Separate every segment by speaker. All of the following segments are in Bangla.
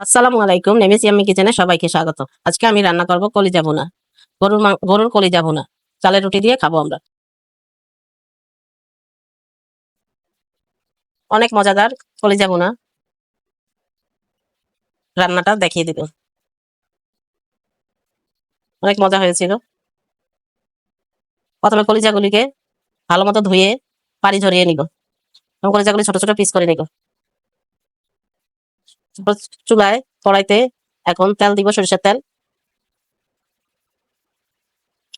Speaker 1: আসসালামু আলাইকুম। নেমেসি আমি কিচেনে, সবাইকে স্বাগত। আজকে আমি রান্না করব কলিজা ভুনা গরুর গরুর কলিজা ভুনা চালের রুটি দিয়ে খাব আমরা। অনেক মজাদার কলিজা ভুনা রান্নাটা দেখিয়ে দিব। অনেক মজা হয়েছিল। প্রথমে কলিজাগুলিকে ভালো মতো ধুয়ে পানি ঝরিয়ে নিব। কলিজাগুলি ছোট ছোট পিস করে নিব। চুলায় কড়াইতে এখন তেল দিব সরিষার তেল।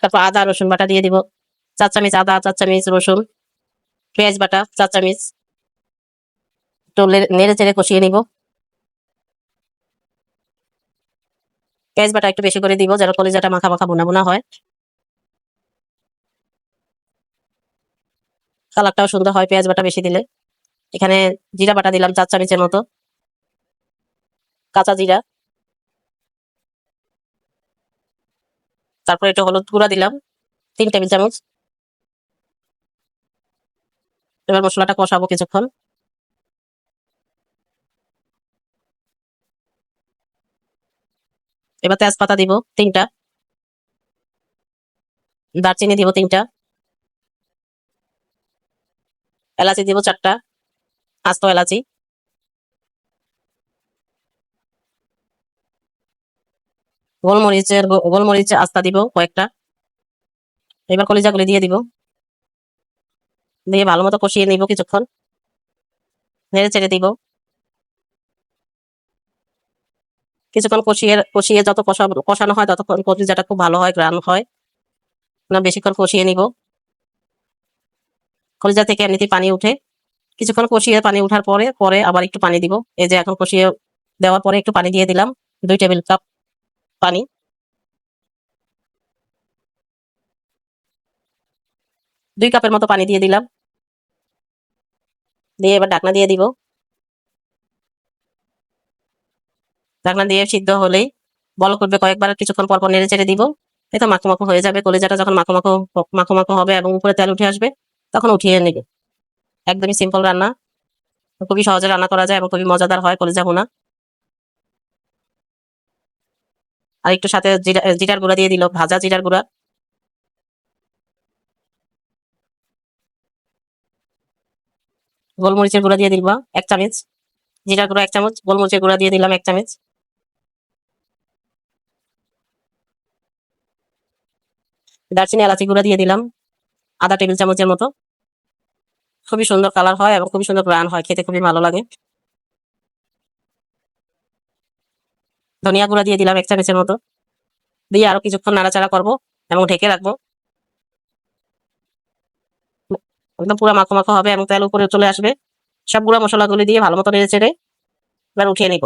Speaker 1: তারপর আদা, রসুন বাটা দিয়ে দিব। চার চামচ আদা চার চামচ রসুন, পেঁয়াজ বাটা চার চামচ একটু নেড়ে চেড়ে কষিয়ে নিব। পেঁয়াজ বাটা একটু বেশি করে দিব যেন কলিজাটা মাখা মাখা বোনা বোনা হয়। কালারটাও সুন্দর হয় পেঁয়াজ বাটা বেশি দিলে। এখানে জিরা বাটা দিলাম চার চামচের মতো। কাঁচা জিরা। তারপর একটু হলুদ গুঁড়া দিলাম, তিন টেবিল চামচ। এবার মশলাটা কষাবো কিছুক্ষণ। এবার তেজপাতা দিব তিনটা। দারচিনি দিব তিনটা। এলাচি দিব চারটা। আস্ত এলাচি। গোলমরিচের গোলমরিচ আস্তা দিব কয়েকটা। এবার কলিজাগুলি দিয়ে দিব। দিয়ে ভালো মতো কষিয়ে নিব কিছুক্ষণ। নেড়ে চেড়ে দিব। কিছুক্ষণ কষিয়ে কষিয়ে যত কষা, কষানো হয় ততক্ষণ কলিজাটা খুব ভালো হয় গ্রান হয়। না বেশিক্ষণ কষিয়ে নিব। কলিজা থেকে এমনিতে পানি উঠে। কিছুক্ষণ কষিয়ে পানি উঠার পরে পরে আবার একটু পানি দিব। এই যে এখন কষিয়ে দেওয়ার পরে একটু পানি দিয়ে দিলাম। দুই টেবিল কাপ পানি। দুই কাপের মতো পানি দিয়ে দিলাম। দিয়ে এবার ঢাকনা দিয়ে দিব। ঢাকনা দিয়ে সিদ্ধ হলেই বল করবে কয়েকবার, কিছুক্ষণ পর পর নেড়ে চেড়ে দিব। এই তো মাখো মাখো হয়ে যাবে। কলিজাটা যখন মাখো মাখো মাখো মাখো হবে এবং উপরে তেল উঠে আসবে, তখন উঠিয়ে নেবে। একদমই সিম্পল রান্না। খুবই সহজে রান্না করা যায় এবং খুবই মজাদার হয় কলিজা ভুনা। আর একটু সাথে জিরা জিরার গুঁড়া দিয়ে দিল, ভাজা জিরার গুঁড়া। গোলমরিচের গুঁড়া দিয়ে দিবা এক চামচ। জিরার গুঁড়া এক চামচ, গোলমরিচের গুঁড়া দিয়ে দিলাম এক চামচ। দারচিনি, এলাচি গুঁড়া দিয়ে দিলাম আধা টেবিল চামচের মতো। খুবই সুন্দর কালার হয় এবং খুবই সুন্দর গ্রান হয়, খেতে খুবই ভালো লাগে। ধনিয়া গুঁড়া দিয়ে দিলাম এক চামচের মতো। দিয়ে আরও কিছুক্ষণ নাড়াচাড়া করব এবং ঢেকে রাখব। একদম পুরো মাখো মাখো হবে এবং তেল উপরে চলে আসবে। সব গুঁড়া মশলাগুলি দিয়ে ভালো মতো নেড়ে চেড়ে এবার উঠিয়ে নিব।